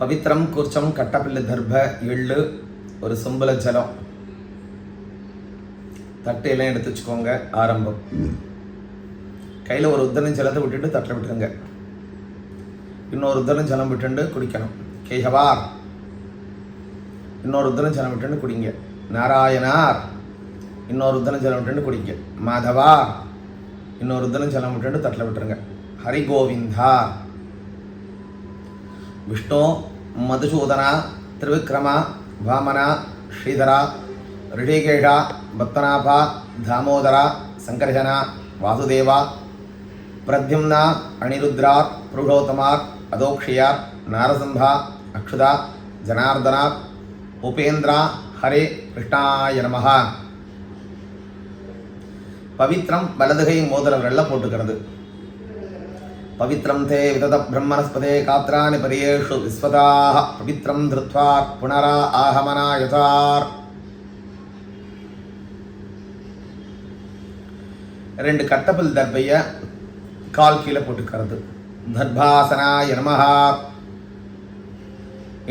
பவித்திரம் கூர்ச்சம் கட்டப்பில்லு தர்ப எள்ளு ஒரு சும்பல ஜலம். தட்டையெல்லாம் எடுத்து வச்சுக்கோங்க ஆரம்பம். கையில் ஒரு உத்தரம் ஜலத்தை விட்டுட்டு தட்டில் விட்டுருங்க. இன்னொரு உத்தரம் ஜலம் விட்டுண்டு குடிக்கணும். கேசவார் இன்னொரு உத்தரம் ஜலம் விட்டுண்டு குடிங்க. நாராயணார். இன்னொரு உத்தரம் ஜலம் விட்டுண்டு குடிங்க. மாதவா இன்னொரு உத்தரம் ஜலம் விட்டுண்டு தட்டில் விட்டுருங்க. ஹரி கோவிந்தா விஷ்ணு மதுசூதனா திருவிக்ரமா பாமனா ஸ்ரீதரா ரிஷிகேஷா பத்மநாபா தாமோதரா சங்கர்ஷனா வாசுதேவா பிரத்யும்னா அனிருத்ரா புருஷோத்தமார் அதோக்ஷியா நாரசிம்ஹா அக்ஷுதா ஜனார்தனா உபேந்திரா ஹரே கிருஷ்ணாய நமகா பவித்ரம் வலதுகை மோதிரங்கள்லாம் போட்டுக்கிறது. பவித்ரம் தே விதத பிரம்மணஸ்பதே காத்திராணி பரியேஷு விஸ்வதாக பவித்ரம் திருத்வா புனரா ஆகமனா யதார் ரெண்டு கட்டபில் தர்பைய கால் கீழே போட்டுக்கிறது. தர்பாசனா யமஹா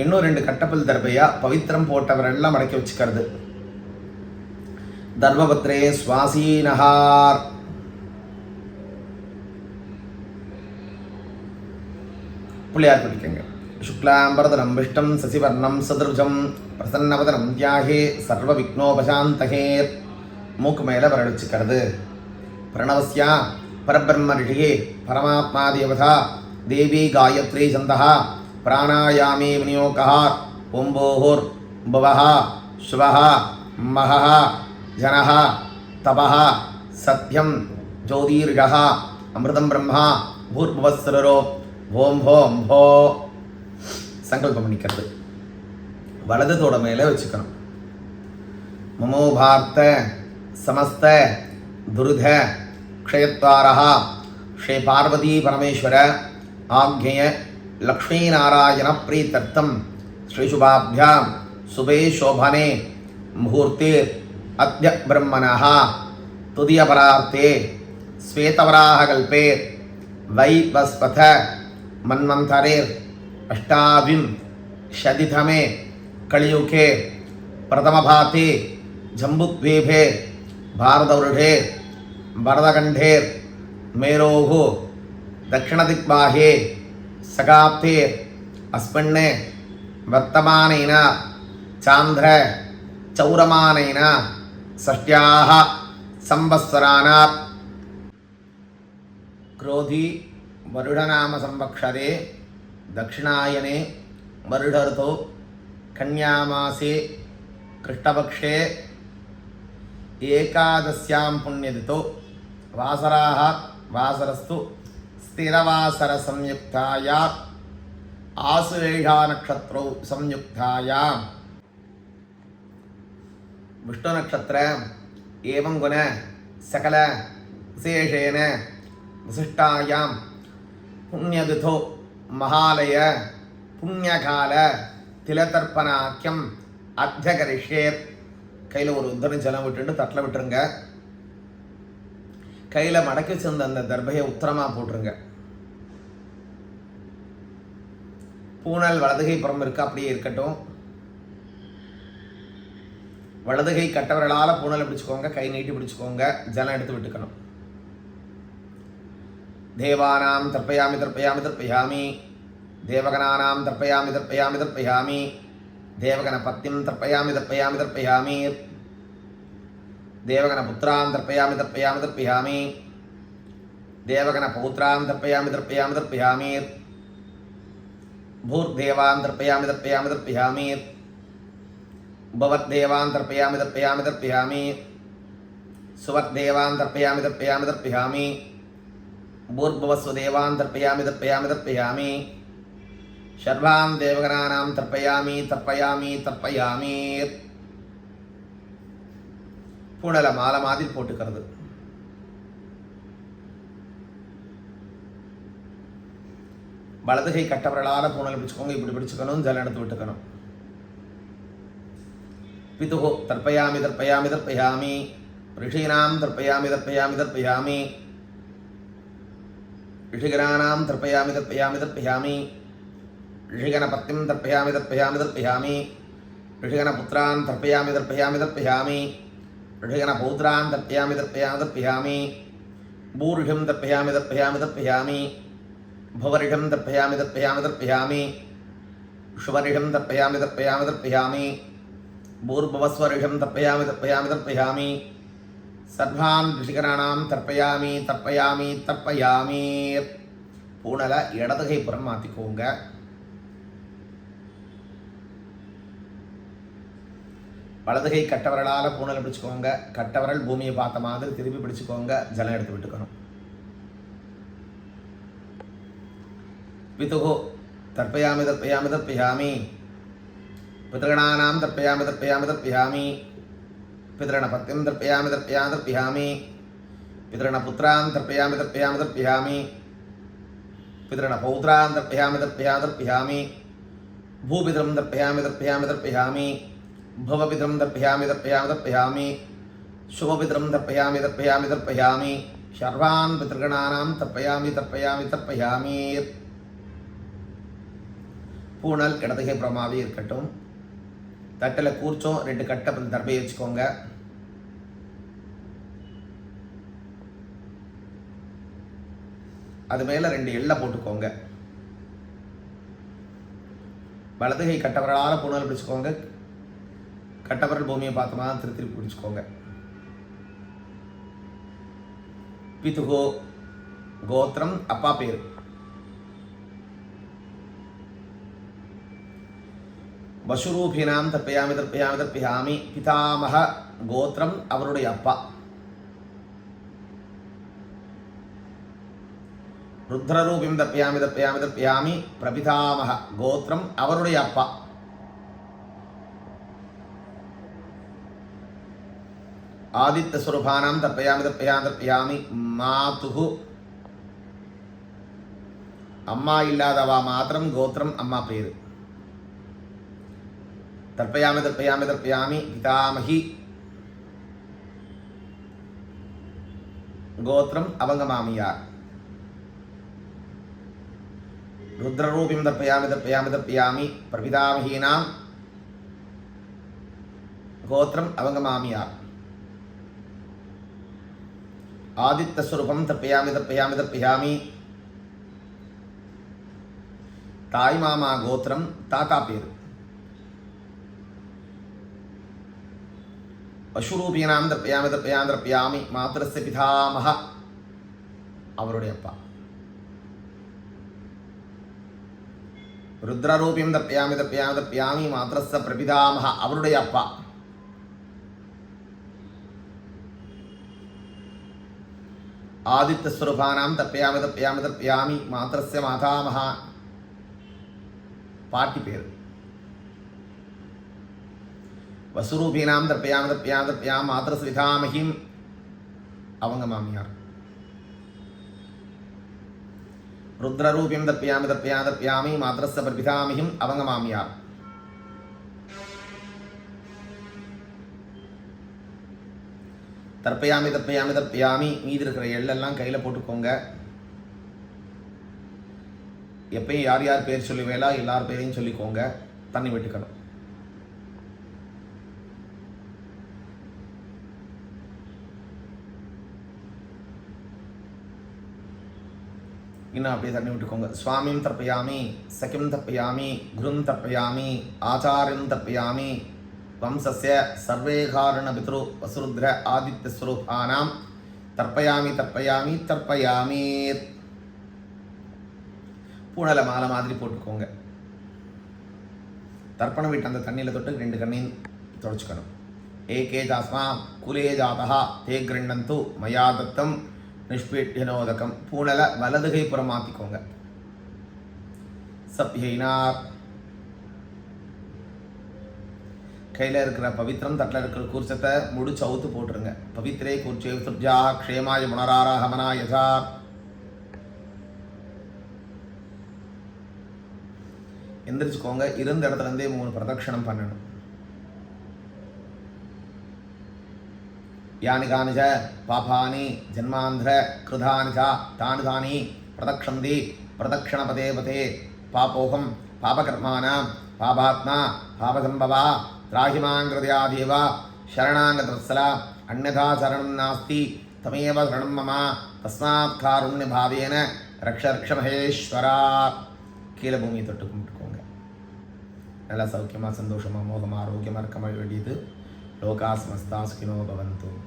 இன்னும் ரெண்டு கட்டப்பல் தர்பையா பவித்திரம் போட்டவரெல்லாம் அடக்கி வச்சுக்கிறது. தர்மபத்ரே சுவாசீனஹார். பிள்ளையார் பிடிக்குங்க சுக்லாம்பரதனம் விஷ்டம் சசிவர்ணம் சதுர்ஜம் பிரசன்னவதனம் தியாகே சர்வ விக்னோபசாந்தகே மூக்கு மேலே வரடிச்சுக்கிறது பிரணவசியா பரபிரம்ம ரிஷியே பரமாத்மா தேவதா தேவி காயத்ரி சந்தா பிராணாயாமே விநியோகா ஓம்போஹோர் புவஹா சுவஹா மகः ஜனஹா தபः சத்யம் ஜோதிர்ஷः அமிர்தம் பிரம்மா பூர்புவஸ்வரோ ஓம் ஹோ ஹோ. சங்கல்பம் பண்ணிக்கிறது வலது தோட மேலே வச்சுக்கணும். மமோபார்த்த சமஸ்த துருத க்ஷயத்வாரா ஸ்ரீ பார்வதி பரமேஸ்வர ஆக்ஞய லக்ஷ்மீநாராயண பிரீத்தர்த்தம். ஸ்ரீசுபாபியாம் சுபே சோபனே. முகூர்த்தே அத்ய பிரம்மணः துதியபரார்த்தே. ஸ்வேதவராகல்பே வைவஸ்வத मन्वंतरे अष्टाविंशतितमे कलियुगे प्रथमभाति जम्बुद्वीपे भारतवृढे भरतखण्डे मेरोः दक्षिणदिग्बाहे सकाब्दे अस्मिन् वर्तमानेन चान्द्रचौरमानेन षष्ट्याः संवत्सराणात् क्रोधी வருடநாம சம்பக்ஷரே தட்சிணாயனே வருடர்தோ கன்யாமாசே கிருஷ்ணபக்ஷே ஏகாதசியாம் புண்ணியதித்தோ வாசராக வாசரஸ்து ஸ்திரவாசர சம்யுக்தாயா ஆசுவேஷா நட்சத்திரோ சம்யுக்தாயா விஷ்ணு நட்சத்திர ஏவங்குன சகல விசேஷேன விசிஷ்டாயாம் புண்ணியதுதோ மகாலய புண்ணியகால திலதர்ப்பணாக்கியம் அத்தியகரிஷேர் கையில் ஒரு உத்தரம் ஜலம் விட்டுட்டு தட்டில் விட்டுருங்க. கையில் மடக்கி வச்சிருந்த அந்த தர்பையை உத்தரமாக போட்டுருங்க. பூனல் வலதுகை புறம் இருக்கு அப்படியே இருக்கட்டும். வலதுகை கட்டவர்களால் பூனல் பிடிச்சிக்கோங்க கை நீட்டி பிடிச்சிக்கோங்க ஜலம் எடுத்து விட்டுக்கணும். देवानां तर्पयामि तर्पयामि तर्पयामि। देवगणानां तर्पयामि तर्पयामि तर्पयामि। देवगणपत्नीं तर्पयामि तर्पयामि तर्पयामि। देवगणपुत्रान् तर्पयामि तर्पयामि तर्पयामि। देवगणपौत्रान् तर्पयामि तर्पयामि तर्पयामि। भूर्देवान् तर्पयामि तर्पयामि तर्पयामि। भवद्देवान् तर्पयामि तर्पयामि तर्पयामि। सुवद्देवान् तर्पयामि तर्पयामि तर्पयामि। பூர்பவஸ்வ தேவான் தர்ப்பயாமி தர்ப்பயாமி தர்ப்பயாமி சர்வான் தேவகணானாம் தர்ப்பயாமி தர்ப்பயாமி தர்ப்பயாமி புனல மாலை மாதிரி போட்டுக்கிறது. வலதுகை கட்டவர்களால் பூனல் பிடிச்சுக்கோங்க இப்படி பிடிச்சுக்கணும் ஜலம் எடுத்து விட்டுக்கணும். பிதுகு தர்ப்பயாமி தர்ப்பயாமி தர்ப்பயாமி. ரிஷீனாம் தர்ப்பயாமி தர்ப்பயாமி தர்ப்பயாமி. ऋषिगणानां तर्पयामि तर्पयामि तर्पयामि ऋषिगणपत्नीं तर्पयामि तर्पयामि तर्पयामि ऋषिगणपुत्रान् तर्पयामि तर्पयामि तर्पयामि ऋषिगणपौत्रान् तर्पयामि तर्पयामि तर्पयामि भूरिषं तर्पयामि तर्पयामि तर्पयामि भुवरिषं तर्पयामि तर्पयामि तर्पयामि शुभरिषं तर्पयामि तर्पयामि तर्पयामि भूर्भुवस्वरिषं तर्पयामि तर्पयामि तर्पयामि சர்வான் ரிஷிகராணாம் தர்ப்பயாமி தர்ப்பயாமி தர்ப்பயாமி பூனலை இடதுகை புறம் மாற்றிக்கோங்க வலதுகை கட்டவரலால் பூனலை பிடிச்சிக்கோங்க. கட்டவரல் பூமியை பார்த்த மாதிரி திருப்பி பிடிச்சிக்கோங்க. ஜலம் எடுத்து விட்டுக்கணும். பிதுகு தற்பயாமி தர்ப்பயாமி தற்பயாமி பிதகணானாம் தர்ப்பயாமி தர்ப்பயாமி தர்ப்பயாமி. पितॄणपत्नीं तर्पयामि तर्पयामि तर्पयामि पितॄणपुत्रान् तर्पयामि तर्पयामि तर्पयामि पितॄणपौत्रान् तर्पयामि तर्पयामि तर्पयामि भूपितरं तर्पयामि तर्पयामि तर्पयामि भवपितरं तर्पयामि तर्पयामि तर्पयामि शुभपितरं तर्पयामि तर्पयामि तर्पयामि सर्वान् पितृगणानां तर्पयामि तर्पयामि तर्पयामि பூனல் இடதுகை புறமாவே இருக்கட்டும் தட்டில் கூர்ச்சோம் ரெண்டு கட்டை அப்புறம் தர்பையை வச்சுக்கோங்க. அது மேலே ரெண்டு எள்ளை போட்டுக்கோங்க. வலதுகை கட்டவரலால் புனல் பிடிச்சிக்கோங்க. கட்டவரல் பூமியை பார்த்தோம்னா திரு திருப்பி பிடிச்சிக்கோங்க. பிதுகோ கோத்திரம் அப்பா பேர். வசுரூபினாம் தர்ப்பயாமி தர்ப்பயாமி தர்ப்பயாமி. பிதாமக கோத்திரம் அவருடைய அப்பா. ருத்ரரூபிம் தர்ப்பயாமி தர்ப்பயாமி தர்ப்பயாமி. பிரபிதாமக கோத்திரம் அவருடைய அப்பா. ஆதித்யஸ்வரூபானாம் தர்ப்பயாமி தர்ப்பயாமி தர்ப்பயாமி. மாதுகு. அம்மா இல்லாதவா மாத்திரம் கோத்திரம் அம்மா பேரு. தர்ப்பயாமி தர்ப்பயாமி தர்ப்பயாமி பிதாமகி கோத்திரம் அவங்க மாமியார் ருத்ரரூபிம் தர்ப்பயாமி தர்ப்பயாமி தர்ப்பயாமி பிரபிதாமகீனாம் கோத்திரம் அவங்க மாமியார் ஆதித்தஸ்வரூபம் தர்ப்பயாமி தர்ப்பயாமி தர்ப்பயாமி தாய் மாமா பசுரூபீனாம் திரப்பியாமி திரப்பியாம் திரப்பியாமி தர்ப்பயாமி மாத்திரஸ்ய பிதாமக அவருடைய அப்பா ருத்ரரூபியம் தர்ப்பயாமி தர்ப்பயாமி தர்ப்பயாமி மாத்திரஸ்ய பிரபிதாமக அவருடைய அப்பா ஆதித்யஸ்வரூபானாம் தப்பியாமி தப்பியாமி தப்பியாமி மாத்திரஸ்ய மாதாமகா பாட்டி பேர் வசுரூபீனாம் தர்ப்பயாம தர்ப்பயாம தர்ப்பயாம் மாத்திர சுவிதாமகிம் அவங்க மாமியார். ருத்ரரூபியம் தர்ப்பயாமி தர்ப்பயா தப்பியாமி மாத்திரஸ்த பிரபிதாமியும் அவங்க மாமியார். தற்பயாமி தர்ப்பயாமி தர்ப்பயாமி மீதி இருக்கிற எள்ளெல்லாம் கையில் போட்டுக்கோங்க. எப்பயும் யார் யார் பேர் சொல்லுவேலா எல்லார் பேரையும் சொல்லிக்கோங்க. தண்ணி விட்டுக்கணும். இன்னும் அப்படியே தண்ணி விட்டுக்கோங்க. சுவாமியும் தப்பையாமி சகிம் தப்பையாமி குரும் தப்பையாமி ஆச்சாரியம் தப்பையாமி வம்சஸ்ய சர்வேகாரண பித்ரு வசுருத்ர ஆதித்ய ஸ்வரூபானாம். தர்ப்பயாமி தர்ப்பயாமி தர்ப்பயாமி. பூனலை மாலை மாதிரி போட்டுக்கோங்க. தர்ப்பணம் விட்டு அந்த தண்ணியில் தொட்டு ரெண்டு கண்ணையும் தொடச்சுக்கணும். ஏகே ஜாஸ்மா குலே ஜாதா தே கிருண்ணந்து மயா தத்தம் நிஷ்பீட்யனோதகம் பூனலை வலதுகை புறம் மாற்றிக்கோங்க சப்யைனார் கையில் இருக்கிற பவித்திரம் தட்டில் இருக்கிற கூர்ச்சத்தை முடிச்சு அவுத்து போட்டுருங்க. பவித்ரே கூர்ச்சே சுர்ஜா க்ஷேமாய முனராரா ஹமனா யசா எந்திரிச்சுக்கோங்க. இருந்த இடத்துலேருந்தே மூணு பிரதட்சணம் பண்ணணும். யானி கானிஜ பாபானி ஜன்மாந்திர கிருதானிஜா தானுதானி பிரதக்ஷந்தி பிரதக்ஷணபதே பதே பாபோகம் பாபகர்மானாம் பாபாத்மா பாபசம்பவா திராஹிமாங்கிருதியாதேவ சரணாங்கதத்சலா அந்நதா சரணம் நாஸ்தி தமேவ சரணம் மம தஸ்மாத் காருண்ய பாவேன ரக்ஷ ரக்ஷமகேஸ்வரா கீழே பூமியை தொட்டு கும்பிட்டுக்கோங்க. நல்லா சௌக்கியமாக சந்தோஷமாக மோகமாக ஆரோக்கியமாக இருக்க மாதிரி வேண்டியது. லோகா சமஸ்தா சுகினோ பவந்தோம்